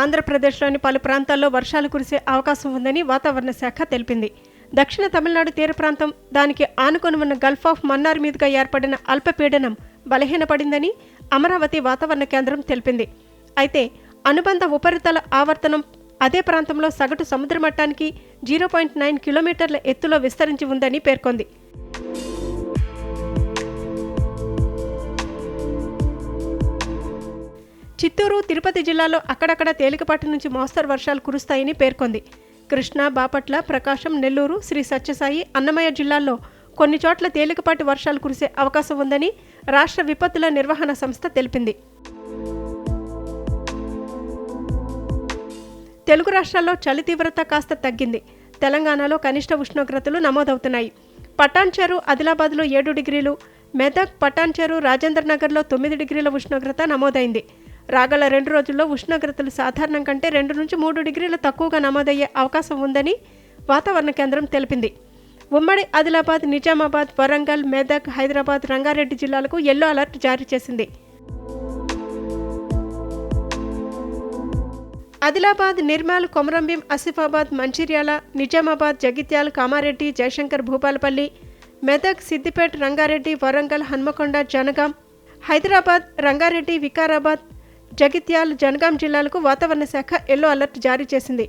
ఆంధ్రప్రదేశ్లోని పలు ప్రాంతాల్లో వర్షాలు కురిసే అవకాశం ఉందని వాతావరణ శాఖ తెలిపింది. దక్షిణ తమిళనాడు తీర ప్రాంతం దానికి ఆనుకొని ఉన్న గల్ఫ్ ఆఫ్ మన్నార్ మీదుగా ఏర్పడిన అల్పపీడనం బలహీనపడిందని అమరావతి వాతావరణ కేంద్రం తెలిపింది. అయితే అనుబంధ ఉపరితల ఆవర్తనం అదే ప్రాంతంలో సగటు సముద్ర మట్టానికి జీరో పాయింట్ నైన్ కిలోమీటర్ల ఎత్తులో విస్తరించి ఉందని పేర్కొంది. చిత్తూరు తిరుపతి జిల్లాలో అక్కడక్కడ తేలికపాటి నుంచి మోస్తరు వర్షాలు కురుస్తాయని పేర్కొంది. కృష్ణా బాపట్ల ప్రకాశం నెల్లూరు శ్రీ సత్యసాయి అన్నమయ్య జిల్లాల్లో కొన్ని చోట్ల తేలికపాటి వర్షాలు కురిసే అవకాశం ఉందని రాష్ట్ర విపత్తుల నిర్వహణ సంస్థ తెలిపింది. తెలుగు రాష్ట్రాల్లో చలి తీవ్రత కాస్త తగ్గింది. తెలంగాణలో కనిష్ట ఉష్ణోగ్రతలు నమోదవుతున్నాయి. పటాన్చెరు ఆదిలాబాద్లో ఏడు డిగ్రీలు మెదక్ పటాన్చెరు రాజేంద్ర నగర్లో తొమ్మిది డిగ్రీల ఉష్ణోగ్రత నమోదైంది. రాగల రెండు రోజుల్లో ఉష్ణోగ్రతలు సాధారణం కంటే రెండు నుంచి మూడు డిగ్రీల తక్కువగా నమోదయ్యే అవకాశం ఉందని వాతావరణ కేంద్రం తెలిపింది. ఉమ్మడి ఆదిలాబాద్ నిజామాబాద్ వరంగల్ మెదక్ హైదరాబాద్ రంగారెడ్డి జిల్లాలకు ఎల్లో అలర్ట్ జారీ చేసింది. ఆదిలాబాద్ నిర్మల్ కొమరంభీం ఆసిఫాబాద్ మంచిర్యాల నిజామాబాద్ జగిత్యాల కామారెడ్డి జయశంకర్ భూపాలపల్లి మెదక్ సిద్దిపేట రంగారెడ్డి వరంగల్ హన్మకొండ జనగాం హైదరాబాద్ రంగారెడ్డి వికారాబాద్ జగిత్యాల జనగాం జిల్లాలకు వాతావరణ శాఖ ఎల్లో అలర్ట్ జారీ చేసింది.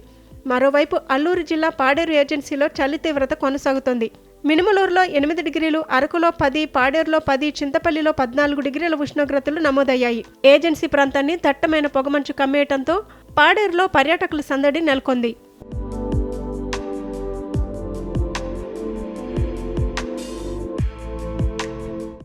మరోవైపు అల్లూరు జిల్లా పాడేరు ఏజెన్సీలో చలి తీవ్రత కొనసాగుతోంది. మినుమలూరులో ఎనిమిది డిగ్రీలు అరకులో పది పాడేరులో పది చింతపల్లిలో పద్నాలుగు డిగ్రీల ఉష్ణోగ్రతలు నమోదయ్యాయి. ఏజెన్సీ ప్రాంతాన్ని దట్టమైన పొగమంచు కమ్మేయటంతో పాడేరులో పర్యాటకుల సందడి నెలకొంది.